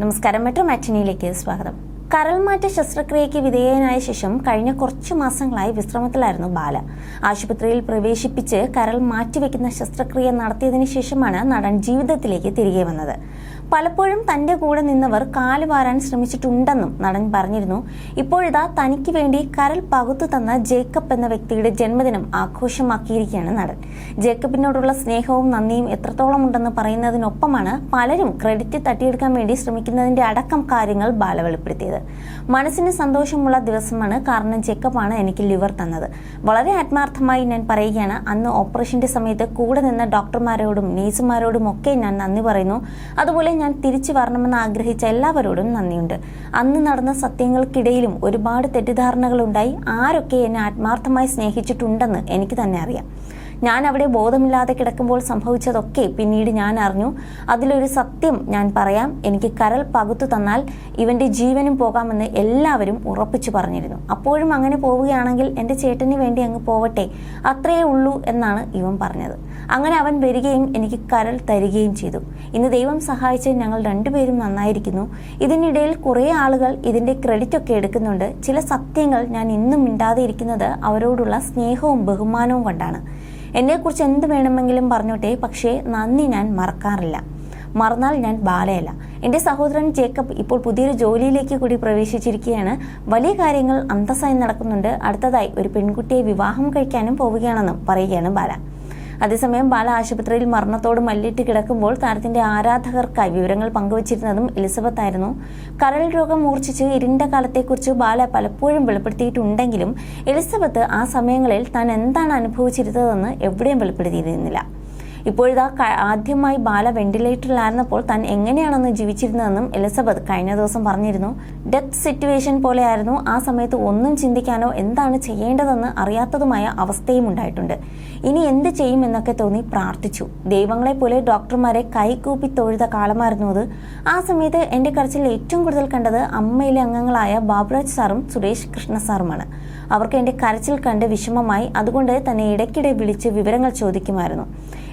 നമസ്കാരം. മെട്രോ മാറ്റിനിയിലേക്ക് സ്വാഗതം. കരൾമാറ്റ ശസ്ത്രക്രിയയ്ക്ക് വിധേയനായ ശേഷം കഴിഞ്ഞ കുറച്ചു മാസങ്ങളായി വിശ്രമത്തിലായിരുന്നു ബാല. ആശുപത്രിയിൽ പ്രവേശിപ്പിച്ച് കരൾ മാറ്റിവെക്കുന്ന ശസ്ത്രക്രിയ നടത്തിയതിനു ശേഷമാണ് നടൻ ജീവിതത്തിലേക്ക് തിരികെ വന്നത്. പലപ്പോഴും തന്റെ കൂടെ നിന്നവർ കാലുവാരാൻ ശ്രമിച്ചിട്ടുണ്ടെന്നും നടൻ പറഞ്ഞിരുന്നു. ഇപ്പോഴിതാ തനിക്ക് വേണ്ടി കരൽ പകുത്തു തന്ന ജേക്കബ് എന്ന വ്യക്തിയുടെ ജന്മദിനം ആഘോഷമാക്കിയിരിക്കുകയാണ് നടൻ. ജേക്കബിനോടുള്ള സ്നേഹവും നന്ദിയും എത്രത്തോളം ഉണ്ടെന്ന് പറയുന്നതിനൊപ്പമാണ് പലരും ക്രെഡിറ്റ് തട്ടിയെടുക്കാൻ വേണ്ടി ശ്രമിക്കുന്നതിന്റെ അടക്കം കാര്യങ്ങൾ ബാല വെളിപ്പെടുത്തിയത് മനസ്സിന് സന്തോഷമുള്ള ദിവസമാണ് കാരണം ജേക്കബാണ് എനിക്ക് ലിവർ തന്നത്. വളരെ ആത്മാർത്ഥമായി ഞാൻ പറയുകയാണ് അന്ന് ഓപ്പറേഷന്റെ സമയത്ത് കൂടെ നിന്ന ഡോക്ടർമാരോടും നേഴ്സുമാരോടും ഒക്കെ ഞാൻ നന്ദി പറയുന്നു. അതുപോലെ ഞാൻ തിരിച്ചു വരണമെന്ന് ആഗ്രഹിച്ച എല്ലാവരോടും നന്ദിയുണ്ട്. അന്ന് നടന്ന സത്യങ്ങൾക്കിടയിലും ഒരുപാട് തെറ്റിദ്ധാരണകളുണ്ടായി. ആരൊക്കെ എന്നെ ആത്മാർത്ഥമായി സ്നേഹിച്ചിട്ടുണ്ടെന്ന് എനിക്ക് തന്നെ അറിയാം. ഞാൻ അവിടെ ബോധമില്ലാതെ കിടക്കുമ്പോൾ സംഭവിച്ചതൊക്കെ പിന്നീട് ഞാൻ അറിഞ്ഞു. അതിലൊരു സത്യം ഞാൻ പറയാം. എനിക്ക് കരൾ പകുത്തു തന്നാൽ ഇവന്റെ ജീവനും പോകാമെന്ന് എല്ലാവരും ഉറപ്പിച്ചു പറഞ്ഞിരുന്നു. അപ്പോഴും അങ്ങനെ പോവുകയാണെങ്കിൽ എന്റെ ചേട്ടന് വേണ്ടി അങ്ങ് പോവട്ടെ അത്രയേ ഉള്ളൂ എന്നാണ് ഇവൻ പറഞ്ഞത്. അങ്ങനെ അവൻ വരികയും എനിക്ക് കരൾ തരികയും ചെയ്തു. ഇന്ന് ദൈവം സഹായിച്ച് ഞങ്ങൾ രണ്ടുപേരും നന്നായിരിക്കുന്നു. ഇതിനിടയിൽ കുറേ ആളുകൾ ഇതിന്റെ ക്രെഡിറ്റ് ഒക്കെ എടുക്കുന്നുണ്ട്. ചില സത്യങ്ങൾ ഞാൻ ഇന്നും മിണ്ടാതെ ഇരിക്കുന്നത് അവരോടുള്ള സ്നേഹവും ബഹുമാനവും കൊണ്ടാണ്. എന്നെക്കുറിച്ച് എന്ത് വേണമെങ്കിലും പറഞ്ഞോട്ടെ പക്ഷേ നന്ദി ഞാൻ മറക്കാറില്ല. മറന്നാൽ ഞാൻ ബാലയല്ല. എന്റെ സഹോദരൻ ജേക്കബ് ഇപ്പോൾ പുതിയൊരു ജോലിയിലേക്ക് കൂടി പ്രവേശിച്ചിരിക്കുകയാണ്. വലിയ കാര്യങ്ങൾ അന്തസ്സായി നടക്കുന്നുണ്ട്. അടുത്തതായി ഒരു പെൺകുട്ടിയെ വിവാഹം കഴിക്കാനും പോവുകയാണെന്നും പറയുകയാണ് ബാല. അതേസമയം ബാല ആശുപത്രിയിൽ മരണത്തോട് മല്ലിട്ട് കിടക്കുമ്പോൾ താരത്തിന്റെ ആരാധകർക്കായി വിവരങ്ങൾ പങ്കുവച്ചിരുന്നതും എലിസബത്ത് ആയിരുന്നു. കരൾ രോഗം മൂർച്ഛിച്ച് ഇരുണ്ട കാലത്തെക്കുറിച്ച് ബാല പലപ്പോഴും വെളിപ്പെടുത്തിയിട്ടുണ്ടെങ്കിലും എലിസബത്ത് ആ സമയങ്ങളിൽ താൻ എന്താണ് അനുഭവിച്ചിരുന്നതെന്ന് എവിടെയും വെളിപ്പെടുത്തിയിരുന്നില്ല. ഇപ്പോഴിതാ ആദ്യമായി ബാല വെന്റിലേറ്ററിലായിരുന്നപ്പോൾ താൻ എങ്ങനെയാണെന്ന് ജീവിച്ചിരുന്നതെന്നും എലിസബത്ത് കഴിഞ്ഞ ദിവസം പറഞ്ഞിരുന്നു. ഡെത്ത് സിറ്റുവേഷൻ പോലെയായിരുന്നു. ആ സമയത്ത് ഒന്നും ചിന്തിക്കാനോ എന്താണ് ചെയ്യേണ്ടതെന്ന് അറിയാത്തതുമായ അവസ്ഥയും ഉണ്ടായിട്ടുണ്ട്. ഇനി എന്ത് ചെയ്യുമെന്നൊക്കെ തോന്നി പ്രാർത്ഥിച്ചു. ദൈവങ്ങളെ പോലെ ഡോക്ടർമാരെ കൈകൂപ്പി തൊഴുത കാലമായിരുന്നു അത്. ആ സമയത്ത് എന്റെ കരച്ചിൽ ഏറ്റവും കൂടുതൽ കണ്ടത് അമ്മയിലെ അംഗങ്ങളായ ബാബുരാജ് സാറും സുരേഷ് കൃഷ്ണ സാറുമാണ്. അവർക്ക് എന്റെ കരച്ചിൽ കണ്ട് വിഷമമായി. അതുകൊണ്ട് തന്നെ ഇടയ്ക്കിടെ വിളിച്ച് വിവരങ്ങൾ ചോദിക്കുമായിരുന്നു.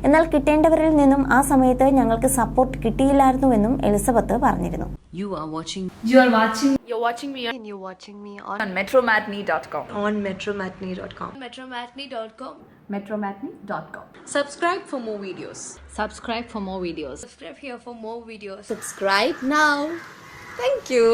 എന്നാൽ കിട്ടേണ്ടവരിൽ നിന്നും ആ സമയത്ത് ഞങ്ങൾക്ക് സപ്പോർട്ട് കിട്ടിയില്ലായിരുന്നുവെന്നും എലിസബത്ത് പറഞ്ഞിരുന്നു You are watching You are watching You're watching me and you're watching me on, on metromatney.com. on metromatney.com. metromatney.com. metromatney.com. Subscribe for more videos. subscribe for more videos. Subscribe here for more videos. Subscribe now. Thank you.